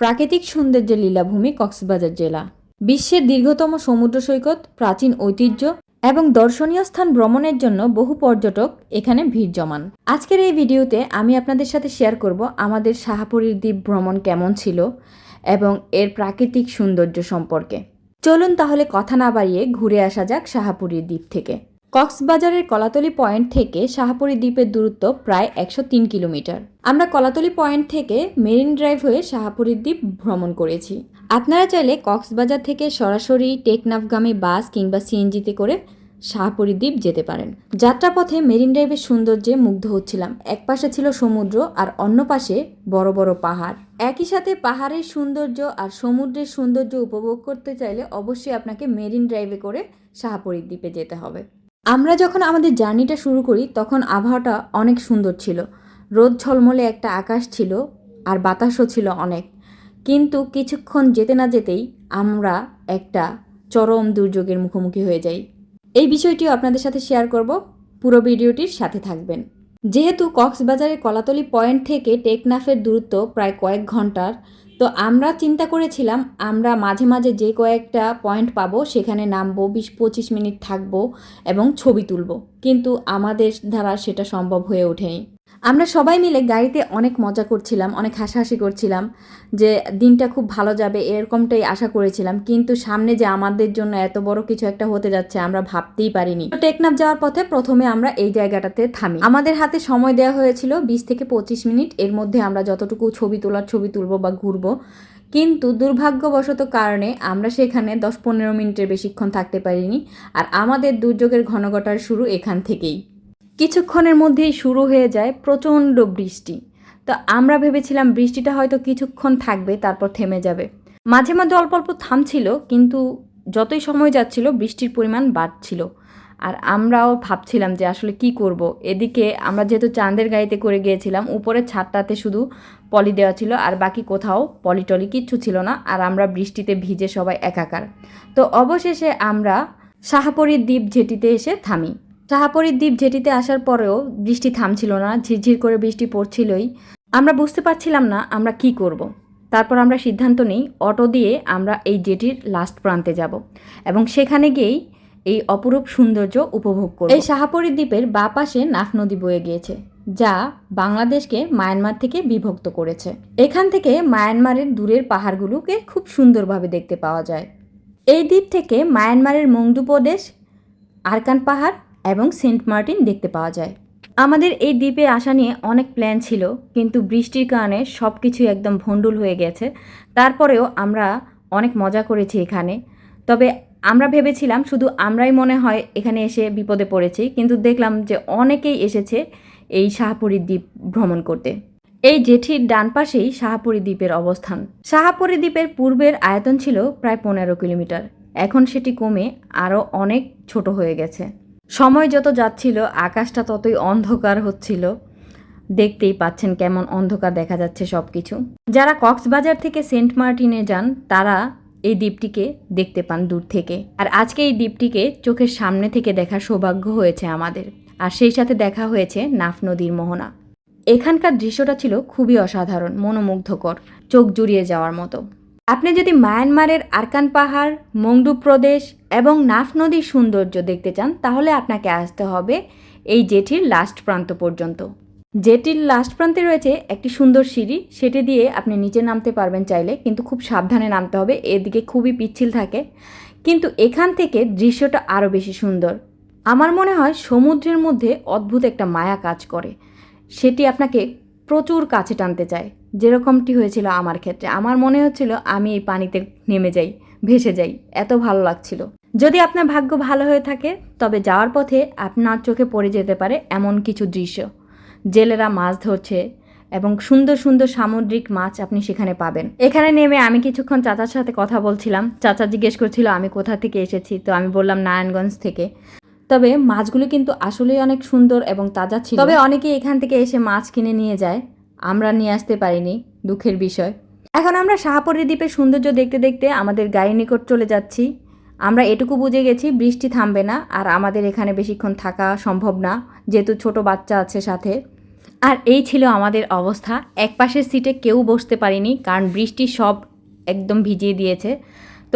প্রাকৃতিক সৌন্দর্যের লীলাভূমি কক্সবাজার জেলা। বিশ্বের দীর্ঘতম সমুদ্র সৈকত, প্রাচীন ঐতিহ্য এবং দর্শনীয় স্থান ভ্রমণের জন্য বহু পর্যটক এখানে ভিড় জমান। আজকের এই ভিডিওতে আমি আপনাদের সাথে শেয়ার করব আমাদের শাহাপুরীর দ্বীপ ভ্রমণ কেমন ছিল এবং এর প্রাকৃতিক সৌন্দর্য সম্পর্কে। চলুন তাহলে কথা না বাড়িয়ে ঘুরে আসা যাক শাহাপুরীর দ্বীপ থেকে। কক্সবাজারের কলাতলি পয়েন্ট থেকে শাহাপুরী দ্বীপের দূরত্ব প্রায় একশো তিন কিলোমিটার। আমরা কলাতলি পয়েন্ট থেকে মেরিন ড্রাইভ হয়ে শাহাপুরী দ্বীপ ভ্রমণ করেছি। আপনারা চাইলে কক্সবাজার থেকে সরাসরি টেকনাফগামী বাস কিংবা সিএনজিতে করে শাহপুরী দ্বীপ যেতে পারেন। যাত্রাপথে মেরিন ড্রাইভের সৌন্দর্যে মুগ্ধ হচ্ছিলাম। এক পাশে ছিল সমুদ্র আর অন্য পাশে বড় বড় পাহাড়। একই সাথে পাহাড়ের সৌন্দর্য আর সমুদ্রের সৌন্দর্য উপভোগ করতে চাইলে অবশ্যই আপনাকে মেরিন ড্রাইভে করে শাহপুরী দ্বীপে যেতে হবে। আমরা যখন আমাদের জার্নিটা শুরু করি, তখন আবহাওয়াটা অনেক সুন্দর ছিল। রোদ ঝলমলে একটা আকাশ ছিল আর বাতাসও ছিল অনেক। কিন্তু কিছুক্ষণ যেতে না যেতেই আমরা একটা চরম দুর্যোগের মুখোমুখি হয়ে যাই। এই বিষয়টিও আপনাদের সাথে শেয়ার করব। পুরো ভিডিওটির সাথে থাকবেন। যেহেতু কক্সবাজারের কলাতলি পয়েন্ট থেকে টেকনাফের দূরত্ব প্রায় কয়েক ঘণ্টার তো আমরা চিন্তা করেছিলাম, আমরা মাঝে মাঝে যে কয়েকটা পয়েন্ট পাবো, সেখানে নামবো, বিশ পঁচিশ মিনিট থাকব এবং ছবি তুলব। কিন্তু আমাদের দ্বারা সেটা সম্ভব হয়ে ওঠেনি। আমরা সবাই মিলে গাড়িতে অনেক মজা করছিলাম, অনেক হাসাহাসি করছিলাম যে দিনটা খুব ভালো যাবে এরকমটাই আশা করেছিলাম। কিন্তু সামনে যে আমাদের জন্য এত বড় কিছু একটা হতে যাচ্ছে আমরা ভাবতেই পারিনি। টেকনাফ যাওয়ার পথে প্রথমে আমরা এই জায়গাটাতে থামি। আমাদের হাতে সময় দেওয়া হয়েছিল বিশ থেকে পঁচিশ মিনিট, এর মধ্যে আমরা যতটুকু ছবি তোলার ছবি তুলবো বা ঘুরবো। কিন্তু দুর্ভাগ্যবশত কারণে আমরা সেখানে দশ পনেরো মিনিটের বেশিক্ষণ থাকতে পারিনি। আর আমাদের দুর্যোগের ঘনঘটার শুরু এখান থেকেই। কিছুক্ষণের মধ্যেই শুরু হয়ে যায় প্রচণ্ড বৃষ্টি। তো আমরা ভেবেছিলাম বৃষ্টিটা হয়তো কিছুক্ষণ থাকবে, তারপর থেমে যাবে। মাঝে মাঝে অল্প অল্প থামছিল, কিন্তু যতই সময় যাচ্ছিল, বৃষ্টির পরিমাণ বাড়ছিল। আর আমরাও ভাবছিলাম যে আসলে কি করব। এদিকে আমরা যেহেতু চাঁদের গাড়িতে করে গিয়েছিলাম, উপরের ছাদটাতে শুধু পলি দেওয়া ছিল, আর বাকি কোথাও পলি টলি কিচ্ছু ছিল না, আর আমরা বৃষ্টিতে ভিজে সবাই একাকার। তো অবশেষে আমরা শাহাপরীর দ্বীপ জেটিতে এসে থামি। শাহাপরীর দ্বীপ জেটিতে আসার পরেও বৃষ্টি থামছিল না, ঝিরঝির করে বৃষ্টি পড়ছিলই। আমরা বুঝতে পারছিলাম না আমরা কি করব। তারপর আমরা সিদ্ধান্ত নিই, অটো দিয়ে আমরা এই জেটির লাস্ট প্রান্তে যাব এবং সেখানে গিয়েই এই অপরূপ সৌন্দর্য উপভোগ করব। এই শাহাপরী দ্বীপের বা পাশে নাফ নদী বয়ে গিয়েছে, যা বাংলাদেশকে মায়ানমার থেকে বিভক্ত করেছে। এখান থেকে মায়ানমারের দূরের পাহাড়গুলোকে খুব সুন্দরভাবে দেখতে পাওয়া যায়। এই দ্বীপ থেকে মায়ানমারের মংদু প্রদেশ, আরকান পাহাড় এবং সেন্ট মার্টিন দেখতে পাওয়া যায়। আমাদের এই দ্বীপে আসা নিয়ে অনেক প্ল্যান ছিল, কিন্তু বৃষ্টির কারণে সব কিছু একদম ভণ্ডুল হয়ে গেছে। তারপরেও আমরা অনেক মজা করেছি এখানে। তবে আমরা ভেবেছিলাম শুধু আমরাই মনে হয় এখানে এসে বিপদে পড়েছি, কিন্তু দেখলাম যে অনেকেই এসেছে এই শাহপুরী দ্বীপ ভ্রমণ করতে। এই জেঠির ডান পাশেই শাহপুরী দ্বীপের অবস্থান। শাহপুরী দ্বীপের পূর্বের আয়তন ছিল প্রায় পনেরো কিলোমিটার। এখন সেটি কমে আরও অনেক ছোট হয়ে গেছে। সময় যত যাচ্ছিল, আকাশটা ততই অন্ধকার হচ্ছিল। দেখতেই পাচ্ছেন কেমন অন্ধকার দেখা যাচ্ছে সব কিছু যারা কক্সবাজার থেকে সেন্ট মার্টিনে যান, তারা এই দ্বীপটিকে দেখতে পান দূর থেকে। আর আজকে এই দ্বীপটিকে চোখের সামনে থেকে দেখার সৌভাগ্য হয়েছে আমাদের। আর সেই সাথে দেখা হয়েছে নাফ নদীর মোহনা। এখানকার দৃশ্যটা ছিল খুবই অসাধারণ, মনোমুগ্ধকর, চোখ জুড়িয়ে যাওয়ার মতো। আপনি যদি মায়ানমারের আরকান পাহাড়, মংডু প্রদেশ এবং নাফ নদীর সৌন্দর্য দেখতে চান, তাহলে আপনাকে আসতে হবে এই জেঠির লাস্ট প্রান্ত পর্যন্ত। জেটির লাস্ট প্রান্তে রয়েছে একটি সুন্দর সিঁড়ি। সেটি দিয়ে আপনি নিচে নামতে পারবেন চাইলে, কিন্তু খুব সাবধানে নামতে হবে, এদিকে খুবই পিচ্ছিল থাকে। কিন্তু এখান থেকে দৃশ্যটা আরও বেশি সুন্দর। আমার মনে হয় সমুদ্রের মধ্যে অদ্ভুত একটা মায়া কাজ করে। সেটি আপনাকে প্রচুর কাছে টানতে চায়। যেরকমটি হয়েছিল আমার ক্ষেত্রে। আমার মনে হচ্ছিল আমি এই পানিতে নেমে যাই, ভেসে যাই। এত ভালো লাগছিল। যদি আপনার ভাগ্য ভালো হয়ে থাকে, তবে যাওয়ার পথে আপনার চোখে পড়ে যেতে পারে এমন কিছু দৃশ্য। জেলেরা মাছ ধরছে এবং সুন্দর সুন্দর সামুদ্রিক মাছ আপনি সেখানে পাবেন। এখানে নেমে আমি কিছুক্ষণ চাচার সাথে কথা বলছিলাম। চাচা জিজ্ঞেস করছিল, আমি কোথা থেকে এসেছি? তো আমি বললাম, নারায়ণগঞ্জ থেকে। তবে মাছগুলো কিন্তু আসলেই অনেক সুন্দর এবং তাজা ছিল। তবে অনেকেই এখান থেকে এসে মাছ কিনে নিয়ে যায়। আমরা নিয়ে আসতে পারিনি, দুঃখের বিষয়। এখন আমরা শাহপরি দ্বীপের সৌন্দর্য দেখতে দেখতে আমাদের গাড়ি নিকট চলে যাচ্ছি। আমরা এটুকু বুঝে গেছি বৃষ্টি থামবে না আর আমাদের এখানে বেশিক্ষণ থাকা সম্ভব না, যেহেতু ছোট বাচ্চা আছে সাথে। আর এই ছিল আমাদের অবস্থা। এক পাশের সিটে কেউ বসতে পারিনি, কারণ বৃষ্টি সব একদম ভিজিয়ে দিয়েছে।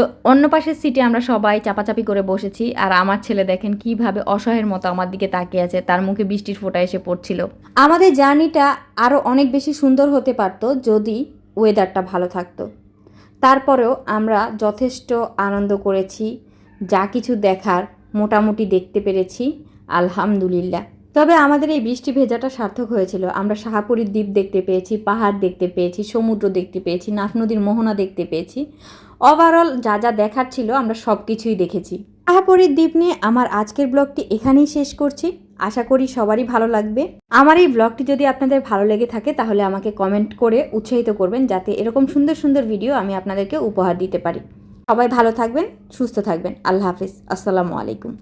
তো অন্য পাশের সিটে আমরা সবাই চাপাচাপি করে বসেছি আর আমার ছেলে দেখেন কীভাবে অসহায়ের মতো আমার দিকে তাকিয়ে আছে, তার মুখে বৃষ্টির ফোঁটা এসে পড়ছিল। আমাদের জার্নিটা আরও অনেক বেশি সুন্দর হতে পারতো যদি ওয়েদারটা ভালো থাকতো। তারপরেও আমরা যথেষ্ট আনন্দ করেছি, যা কিছু দেখার মোটামুটি দেখতে পেরেছি, আলহামদুলিল্লাহ। তবে আমাদের এই বৃষ্টি ভেজাটা সার্থক হয়েছিল। আমরা শাহাপুরীর দ্বীপ দেখতে পেয়েছি, পাহাড় দেখতে পেয়েছি, সমুদ্র দেখতে পেয়েছি, নাফ নদীর মোহনা দেখতে পেয়েছি। ওভারঅল যা যা দেখার ছিল আমরা সব কিছুই দেখেছি। শাহাপুরীর দ্বীপ নিয়ে আমার আজকের ব্লগটি এখানেই শেষ করছি। আশা করি সবারই ভালো লাগবে। আমার এই ব্লগটি যদি আপনাদের ভালো লেগে থাকে তাহলে আমাকে কমেন্ট করে উৎসাহিত করবেন যাতে এরকম সুন্দর সুন্দর ভিডিও আমি আপনাদেরকে উপহার দিতে পারি। সবাই ভালো থাকবেন, সুস্থ থাকবেন। আল্লাহ হাফিজ। আসসালামু আলাইকুম।